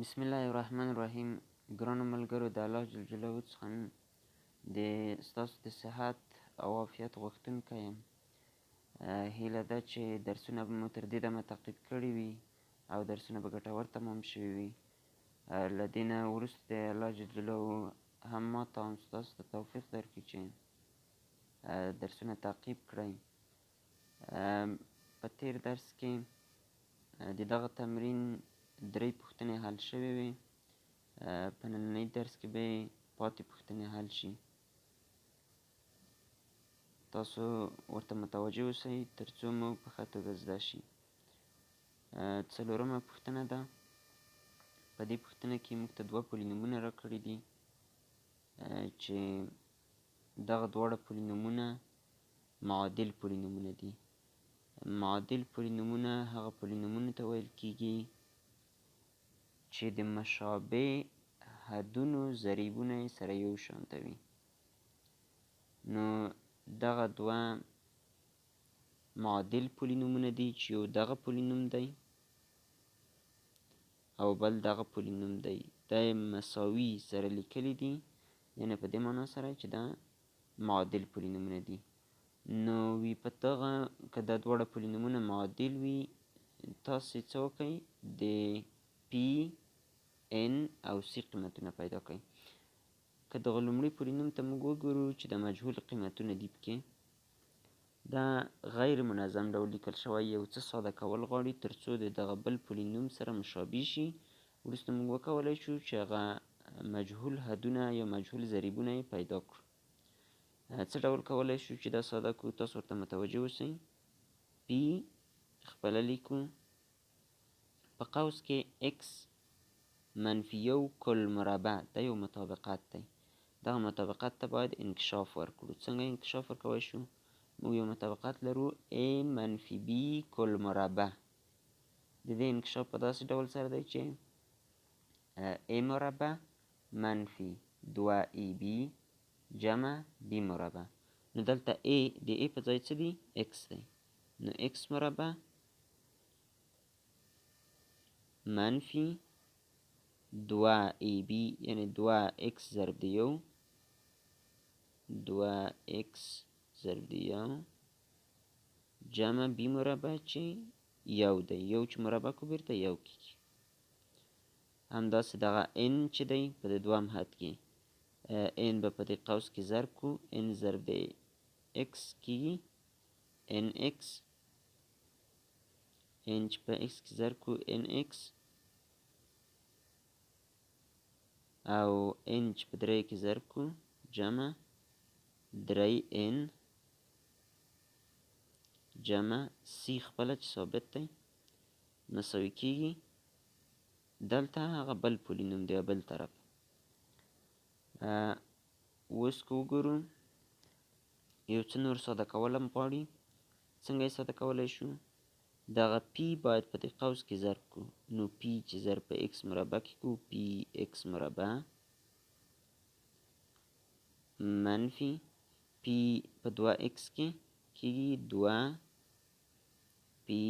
بسم الله الرحمن الرحیم ګرانو ملګرو د الله جل جلاله څخه د ستاسو د صحت او عافیت غوښتونکی یم هیله ده چې درسونه به مو تر دې دمه تعقیب کړي وي او درسونه به ګټور تمام شوي وي له دې نه وروسته د الله جل جلاله هم ماته هم ستاسو ته توفیق درکړي چې درسونه تعقیب کړئ په تیر درس کې د دغه تمرین درې پوښتنې حل شوې وې په نننۍ درس کې به پاتې پوښتنې حل شي. تاسو ورته متوجه اوسئ تر څو مو په ښه توګه زده شي. څلورمه پوښتنه ده په دې پوښتنه کې موږ ته دوه پولینومونه راکړي دي. چې دغه دواړه پولینومونه معادل پولینومونه دي. معادل پولینومونه هغه پولینومونو ته ویل کیږي چې د مشابه حدونو ضریبونه سره یو شانته وي. نو دغه دوه معادل پولینومونه دي چې یو دغه پولینوم دی او بل دغه پولینوم دی. دا مساوي سره لیکلي دي یعنې په دې معنا سره چې دا معادل پولینومونه دي. نو وی په دغه که دا دواړه پولینومونه معادل وي تاسې څه وکئ؟ د پی ان او سی قیمتونه پیدا کړئ. که دغه لومړي پولینوم ته موږ وګورو چې د مجهول قیمتونه دي پکې دا غیر منظم ډول لیکل شوی یو څه ساده کول غواړي تر څو د دغه بل پولینوم سره مشابه شي. وروسته موږ وکولی شو چې هغه مجهول حدونه یا مجهول ضریبونه یې پیدا کړو. څه ډول کولی شو چې دا ساده کړو؟ تاسو ورته متوجه اوسئ. پی خپله لیکو. په قوس کې x منفي یو کل مربع دا یو مطابقت دی. دغه مطابقت ته باید انکشاف ورکړو. څنګه انکشاف ورکولی شو؟ موږ یو مطابقت لرو a منفي b کل مربع. د دې انکشاف په داسې ډول سره دی چې a مربع منفي دوه ای بی جمع b مربع. نو دلته a د a په ځای څه دی؟ X دی. نو x مربع منفي دوه ای بی یعنی دوه x ضرب د یو. دوه x ضرب د یو. جمع b مربع چې یو دی. یو چې مربع کو بیرته؟ یو کیږي همداسې دغه n چې دی په د دوهم حد کې n به په دې قوس کې ضرب کو. N ضرب د x کیږي nx n چې په x کې ضرب کو؟ Nx او n چې په درې کې ضرب کو جمع درې n جمع سی خپله چې ثابت دی مساوي کیږي دلته هغه بل پولینوم دی بل طرف. اوس که وګورو یو څه نور ساده کول هم غواړي. څنګه یې ساده کولی شو دغه پی باید په دې قوس کې ضرب کړو. نو پی چې ضرب په ایکس مربع کې کړو پی ایکس مربع منفي پی په دوه ایکس کې کېږي دوه پی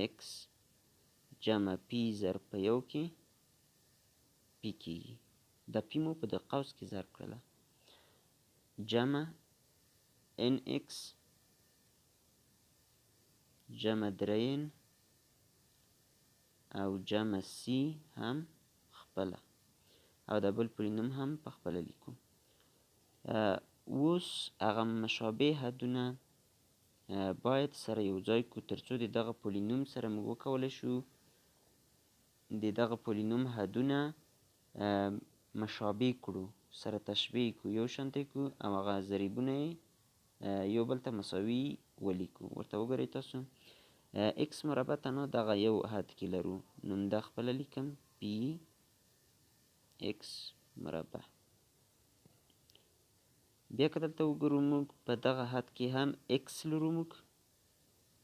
ایکس جمع پی ضرب په یو کې پی کېږي دا پی مو په د قوس کې ضرب کړله. جمع ان ایکس جمع درین او جمع سی هم خپله. او د بل پولینوم هم په خپله لیکو. اوس هغه مشابه حدونه باید سره یو ځای کو ترڅو د دغه پولینوم سره موږ وکولی شو. د دغه پولینوم حدونه مشابه کړو سره تشبیه کړو یو شانتې کړو او هغه ضریبونه یو بل ته مساوي ولیکو. ورته وګورئ تاسو x مربع تنها دغه یو حد کې لرو. نو دا خپله لیکم. P x مربع. بیا که دلته وګورو موږ په دغه حد کې هم x لرو موږ.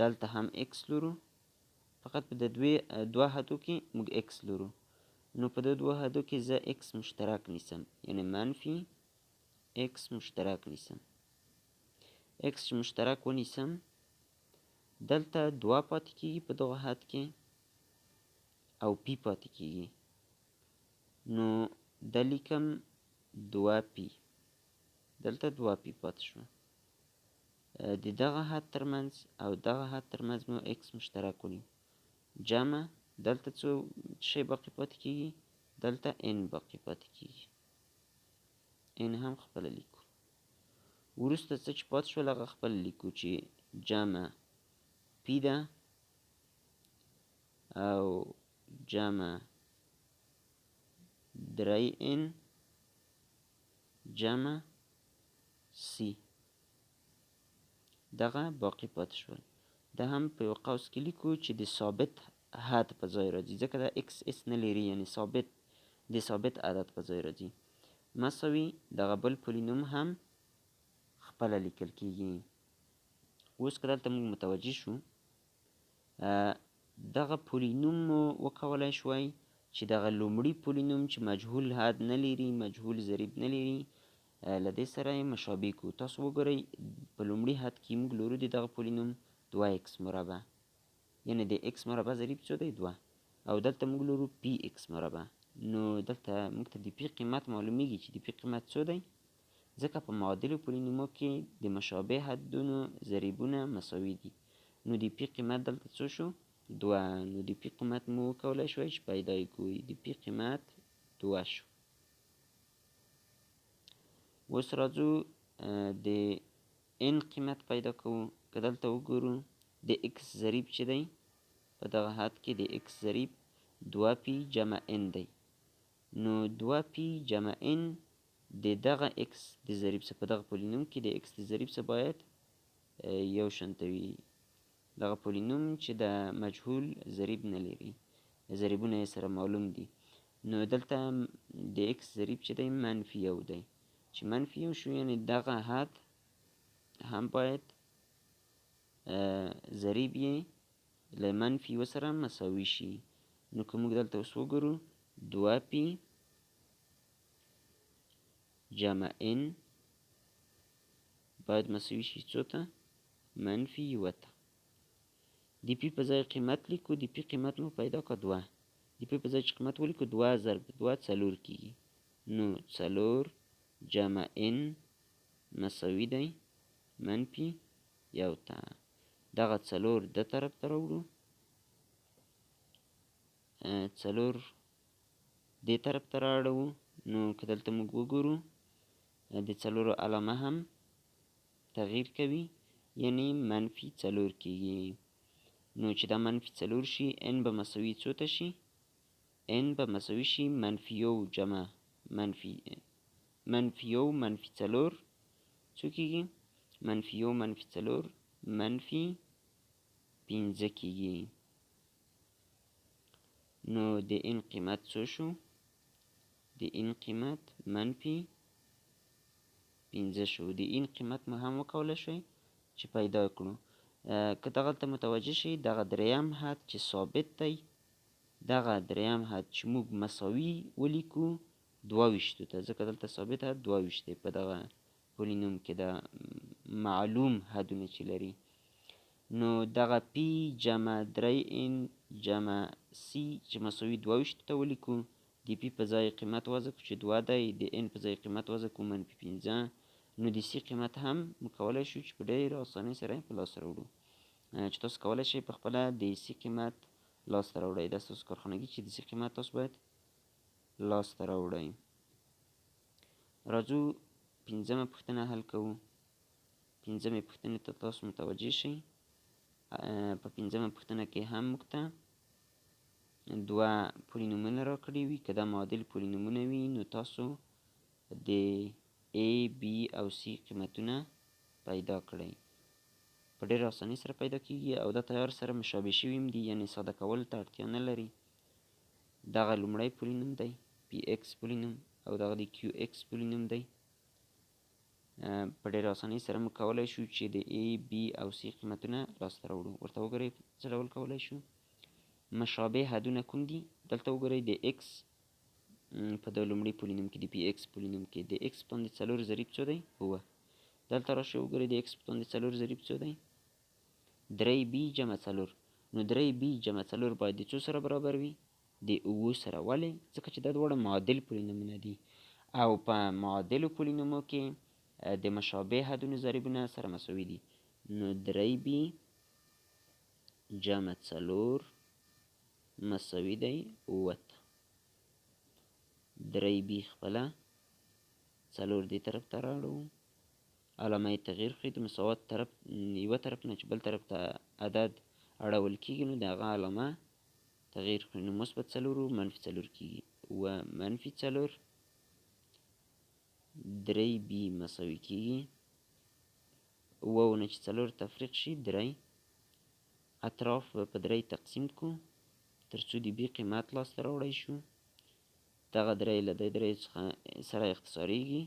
دلته هم x لرو. فقط په د دوی دوه حدو کې موږ x لرو. نو په د دوه حدو کې زه x مشترک نیسم. یعنی منفي x مشترک نیسم. X مشترک ونیسم دلته دوه پاتې کېږي په دغه حد کې او پی پاتې کیږي نو دا لیکم دوه پی. دلته دوه پی پاتې شو. د دغه حد ترمنځ او دغه حد ترمنځ مو x مشترک ونیو جمع دلته څو شی باقی پاتې کیږي دلته n باقی پاتې کیږي n هم خپل لیکو. وروسته څه چې پاتې شول هغه خپل لیکو چې جمع p ده او جمع درې n جمع c دغه باقی پاتې شول دا هم په یو قوس کې لیکو چې د ثابت حد په ځای راځي ځکه دا x اس نه لري یعنی ثابت د ثابت عدد په ځای راځي مساوي دغه بل پولینوم هم خپله لیکل کیږي اوس که دلته موږ متوجه شو دغه پولینوم مو وکولای شوای چې دغه لومړي پولینوم چې مجهول حد نه لري مجهول ضریب نه لري له دې سره یې مشابه کړو. تاسو وګورئ په لومړي حد کې موږ لرو د دغه پولینوم دوه ایکس مربع. یعنی د ایکس مربع ضریب څو دی؟ دوه. او دلته موږ لرو پی ایکس مربع. نو دلته موږ ته د پی قیمت معلومیږي چې د پی قیمت څو دی ځکه په معادلو پولینومو کې د مشابه حدونو ضریبونه مساوي دي. نو د پی قیمت دلته څو شو؟ دوه. نو د پی قیمت مو وکولای شوی چې پیدا یې کړو د پی قیمت دوه شو. اوس راځو د n قیمت پیدا کوو. که دلته وګورو د x ضریب چې دی؟ په دغه حد کې د x ضریب دوه پی جمع n دی. نو دوه پی جمع n د دغه x د ضریب څخه په دغه پولینوم کې د x د ضریب څخه باید یو شانته وي دغه پولینوم چې د مجهول ضریب نه لري ضریبونه یې سره معلوم دي. نو دلته د x ضریب چې دی منفي یو دی. چې منفي یو شو یعنی دغه حد هم باید ضریب یې له منفي یو سره مساوي شي. نو که موږ دلته اوس وګورو دوه پی جمع n باید مساوي شي څو ته منفي یوه ته د پی په ځای قیمت لیکو د پی قیمت مو پیدا کړه دوه. د پی په ځای چې قیمت ولیکو دوه ضرب دوه څلور کیږي. نو څلور جمع n مساوي دی منفي یو ته دغه څلور د طرف ته راوړو. څلور دې طرف ته راوړو. نو که دلته موږ وګورو د څلورو علامه هم تغییر کوي یعنی منفی څلور کیږي. نو چې دا منفی څلور شي ان به مساوي څو ته شي؟ ان به مساوي شي منفی یو جمع منفی منفی یو منفی څلور څو کیږي؟ منفی یو منفی څلور منفی پنځه کیږي. نو د ان قیمت څو شو؟ د ان قیمت منفی 15 شو د ان قیمت مو هم وکولای شئ چې پیدا کړو. که دغلته متوجه شئ دغه دریم حد چې ثابت دی دغه دریم حد چې موږ مساوي ولیکو دوه ویشتو ته. ځکه دلته ثابت حد دوه ویشت دی. په دغه پولینوم کې د معلوم حدونه چې لري. نو دغه پی جمع درې ان جمع سی چې مساوي دوه ویشتو ته ولیکو د پی په ځای قیمت وضع کړو چې دوه دی د ان په ځای قیمت وضع کړو منفي پنځه. نو د سی قیمت هم کولی شو چې په ډېره اسانۍ سره په لاس راوړو. چې تاسو کولی شئ په خپله د سی قیمت لاسته راوړئ. دا ستاسو کارخانګي چې د سی قیمت تاسو باید لاسته راوړئ. راځو پنځمه پوښتنه حل کوو. پنځمې پوښتنې ته تاسو متوجه شئ. په پنځمه پوښتنه کې هم موږ ته دوه پولینومونه راکړي وي. که دا معادل پولینومونه وي نو تاسو د A, B او C قیمتونه پیدا کړئ. په ډېره اسانۍ سره پیدا کیږي او دا تیار سره مشابه شوي دي یعنی ساده کولو ته اړتیا نه لري. دغه لومړی پولینوم دی پی ایکس پولینوم او دغه د کیو ایکس پولینوم دی. په ډېره اسانۍ سره موږ کولی شو چې د A, B او C قیمتونه لاسته راوړو. ورته وګورئ څه ډول کولی شو؟ مشابه حدونه کوم دي؟ دلته وګورئ د x په د لومړي پولینوم کې د پی ایکس پولینوم کې د په باندې څلور ضریب څو دی؟ اووه. دلته راشئ وګورئ د په باندې څلور ضریب څو دی؟ درې بي جمع څلور. نو درې بي جمع څلور باید د څو سره برابر وي؟ د اوو سره. ولې؟ ځکه چې دا دواړه معادل پولینومونه دي. او په معادلو پولینومو کې د مشابه حدونو ضریبونه سره مساوي دي. نو درې بي جمع څلور مساوي دی اووه درې بي خپله څلور دې طرف ته راوړو. علامه تغییر خو د مساوات طرف یوه طرف نه چې بل طرف ته عدد اړول کېږي نو د هغه علامه تغییر کړئ نو مثبت څلور منفي څلور کېږي اووه منفي څلور درې بي مساوي کېږي اووه نه چې څلور تفریق شي درې. اطراف په درې تقسیم کړو تر څو د بي قیمت لاسته راوړی شو دغه درې له دې درې څخه سره اختصاریږي.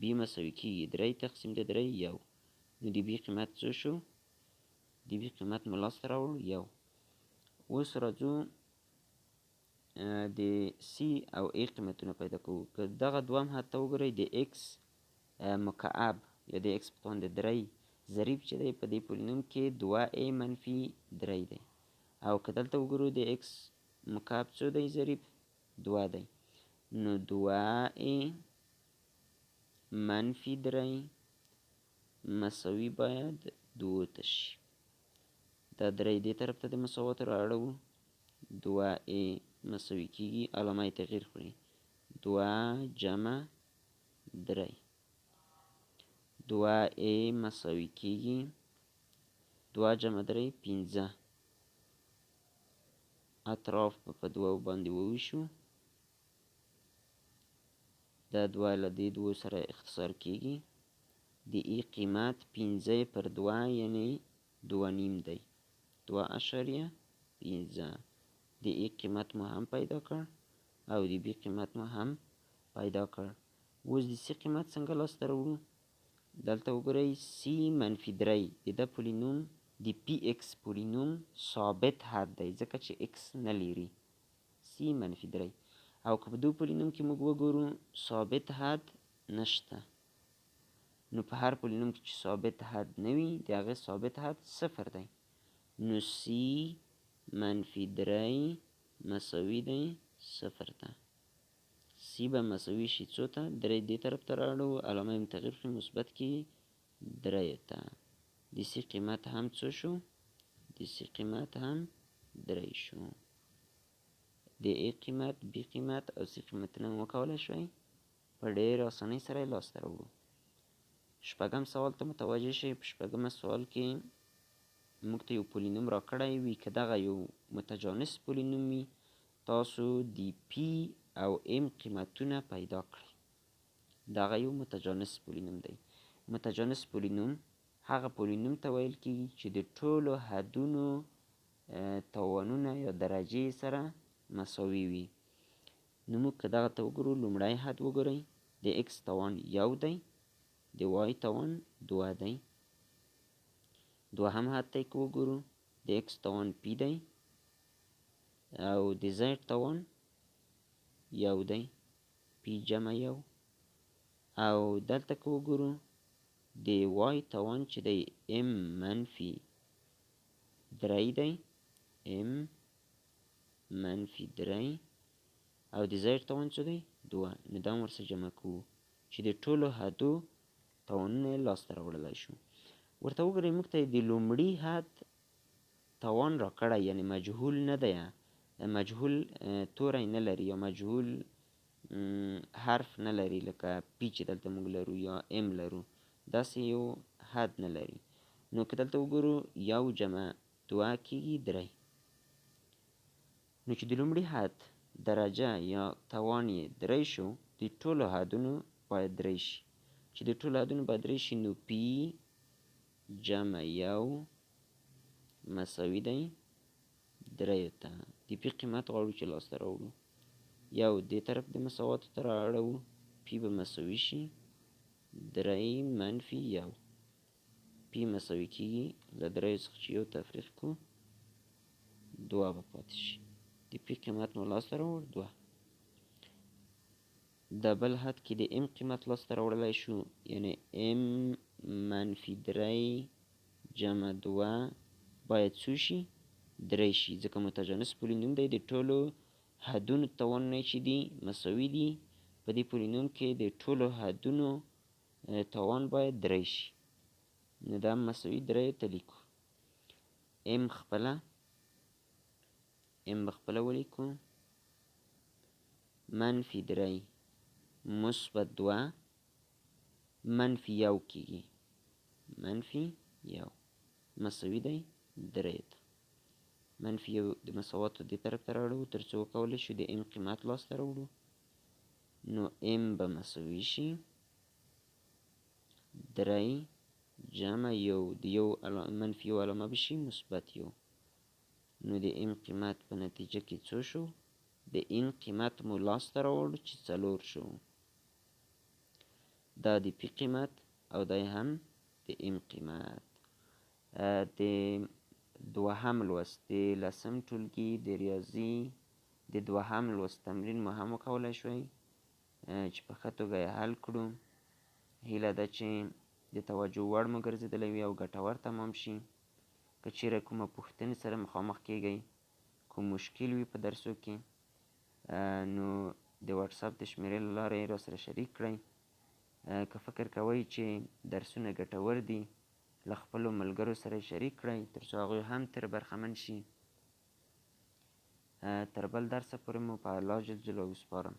بي مساوي کېږي درې تقسیم د درې یو. نو د بي قیمت څو شو؟ د بي قیمت مو لاسته راوړو یو. اوس راځو د سی او ای قیمتونه پیدا کوو. که دغه دوم حد ته وګورئ د ایکس مکعب یا د ایکس په توان د درې ضریب چې دی په دې پولینوم کې دوه ای منفي درې دی. او که دلته وګورو د ایکس مکعب څو دی ضریب؟ دوه دی نو دوه ای منفي درې مساوي باید دوو ته شي. دا درې دې طرف ته د مساواتو رااړوو دوه ای مساوي کېږي علامه تغییر کړئ دوه جمع درې دوه ای مساوي کېږي دوه جمع درې پنځه. اطراف په دوه باندې وویشو دا دوه له دې دوو سره اختصار کېږي د ای قیمت پنځه پر دوه یعنی دوه نیم دی. دوه اشاریه پنځه. د ای قیمت مو هم پیدا کړ او د بی قیمت مو هم پیدا کړ. اوس د سی قیمت څنګه لاسته راوړو؟ دلته وګورئ سی منفي درې. د ده پولینوم د پی ایکس پولینوم ثابت حد دی ځکه چې ایکس نه لري. سی منفي درې او که په دو پولینوم کې موږ وګورو ثابت حد نشته. نو په هر پولینوم کې چې ثابت حد نه وي د هغې ثابت حد صفر دی. نو سی منفي درې مساوي دی صفر ته. سی به مساوي شي څو ته؟ درې دې طرف ته راوړو علامه تغییر کړئ مثبت کې درې ته. د سی قیمت هم څو شو؟ د سی قیمت هم درې شو د ای قیمت بی قیمت او سی قیمتونه وکولای شوي په ډېر اسانۍ سره لاسته راوړو. شپږم سوال ته متوجه شئ په شپږم سوال کې موږ ته یو پولینوم راکړی وي که دغه یو متجانس پولینوم وي تاسو د پی او ام قیمتونه پیدا کړئ. دغه یو متجانس پولینوم دی. متجانس پولینوم هغه پولینوم ته ویل کیږي چې د ټولو حدونو توانونه یا درجې سره مساوي وي. نو موږ که دغه ته وګورو لومړی حد وګورئ. د ایکس توان یو دی د وای توان دوه دی. دوهم حد ته که وګورو د ایکس توان پی دی او د زیډ توان یو دی. پی جمع یو. او دلته که وګورو د وای توان چې دی ام منفي درې دی. ام منفي درې او د زیډ توان څه دی؟ دوه. نو دا ورسره جمع کوو. چې د ټولو حدو توانونه لاسته راوړلی شو. ورته وګورئ موږ ته د لومړي حد توان راکړی یعنی مجهول نه دی مجهول توری نه لري یا مجهول حرف نه لري لکه پی چې دلته موږ لرو یا ام لرو. داسې یو حد نه لري. نو که دلته وګورو یو جمع دوه کېږي درې نو چې د لومړي حد درجه یا توان یې درې شو د ټولو حدونو باید درې شي. چې د ټولو حدونو باید درې شي نو پی جمع یو مساوي دی دریو ته. د پی قیمت غواړو چې لاسته راوړو. یو دې طرف د مساواتو ته رااړوو پی به مساوي شي درې منفي یو. پی مساوي کېږي له دریو څخه چې یو تفریق کړو دوه به پاتې شي د پی قیمت مو لاسته راوړ دوه. د بل حد کې د ام قیمت لاسته راوړلی شو یعنی ام منفي درې جمع دوه باید څو شي؟ درې شي. ځکه متجانس پولینوم دی د ټولو حدونو توانونه چې دي مساوي دي. په دې پولینوم کې د ټولو حدونو توان باید درې شي. نو دا مساوي دریو ته لیکو. ام خپله ام بخپله ولیکو منفي درې مثبت دوه منفي یو کېږي منفي یو مساوي دی درې ته منفي یو د مساواتو دې طرف ته راوړو تر څو وکولی شو د ام قیمت لاسته راوړو. نو ام به مساوي شي. درې جمع یو د یو منفي یو علامه به شي مثبت یو نو د ام قیمت په نتیجه کې څو شو؟ د ان قیمت مو لاسته راوړ چې څلور شو. دا د پی قیمت او دا هم د ام قیمت. د دوهم لوست د لسم ټولګي د ریاضي د دوهم لوست تمرین مو هم وکولی شوی چې په ښه توګه یې حل کړو. هیله ده چې د توجه وړ مو ګرځېدلی وي او ګټور تمام شي که چیرې کومه پوښتنې سره مخامخ کیږئ کوم مشکل وي په درسو کې نو د واتساپ د شمیرې له لارې را سره شریک کړئ. که فکر کوئ چې درسونه ګټور دي له خپلو ملګرو سره شریک کړئ تر څو هغوی هم تر برخمن شي. تر بل درسه پورې مو په الله جل جلاله وسپارم